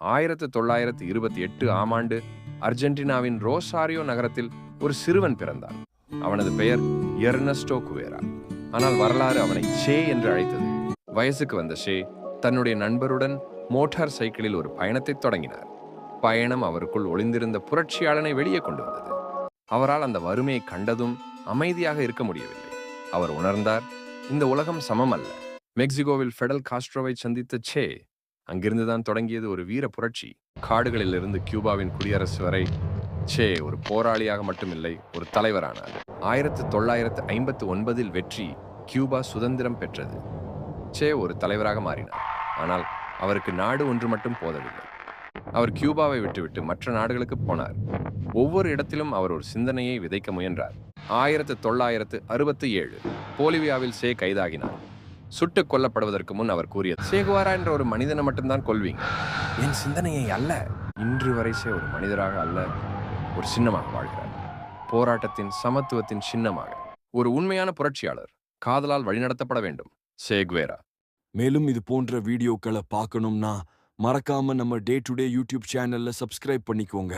ஆயிரத்து தொள்ளாயிரத்து இருபத்தி எட்டு ஆம் ஆண்டு அர்ஜென்டினாவின் ரோசாரியோ நகரத்தில் ஒரு சிறுவன் பிறந்தான் அவனது பெயர் எர்னஸ்டோ குவேரா. ஆனால் வரலாறு அவனை ஷே என்று அழைத்தது. வயசுக்கு வந்த ஷே தன்னுடைய நண்பருடன் மோட்டார் சைக்கிளில் ஒரு பயணத்தை தொடங்கினார். பயணம் அவருக்குள் ஒளிந்திருந்த புரட்சியாளனை வெளியே கொண்டு வந்தது. அவரால் அந்த வறுமையை கண்டதும் அமைதியாக இருக்க முடியவில்லை. அவர் உணர்ந்தார் இந்த உலகம் சமம் அல்ல மெக்சிகோவில் ஃபெடல் காஸ்ட்ரோவை சந்தித்த சே அங்கிருந்துதான் தொடங்கியது ஒரு வீர புரட்சி. காடுகளிலிருந்து கியூபாவின் குடியரசு வரை சே ஒரு போராளியாக மட்டுமில்லை ஒரு தலைவரானார். ஆயிரத்து தொள்ளாயிரத்து ஐம்பத்து ஒன்பதில் வெற்றி கியூபா சுதந்திரம் பெற்றது. சே ஒரு தலைவராக மாறினார். ஆனால் அவருக்கு நாடு ஒன்று மட்டும் போதவில்லை. அவர் கியூபாவை விட்டுவிட்டு மற்ற நாடுகளுக்கு போனார். ஒவ்வொரு இடத்திலும் அவர் ஒரு சிந்தனையை விதைக்க முயன்றார். ஆயிரத்து தொள்ளாயிரத்து அறுபத்தி ஏழு போலிவியாவில் சே கைதாகினார். சுட்டுக் கொல்லப்படுவதற்கு முன் அவர் கூறியது. சேகுவாரா என்ற ஒரு மனிதனை மட்டும்தான் கொள்வீங்க என் சிந்தனையை அல்ல. இன்று வரைசே ஒரு மனிதராக அல்ல ஒரு சின்னமாக வாழ்கிறார். போராட்டத்தின் சமத்துவத்தின் சின்னமாக. ஒரு உண்மையான புரட்சியாளர் காதலால் வழிநடத்தப்பட வேண்டும். சேக்வேரா. மேலும் இது போன்ற வீடியோக்களை பார்க்கணும்னா மறக்காம நம்ம டே டு டே யூடியூப் சேனல்ல சப்ஸ்கிரைப் பண்ணிக்கோங்க.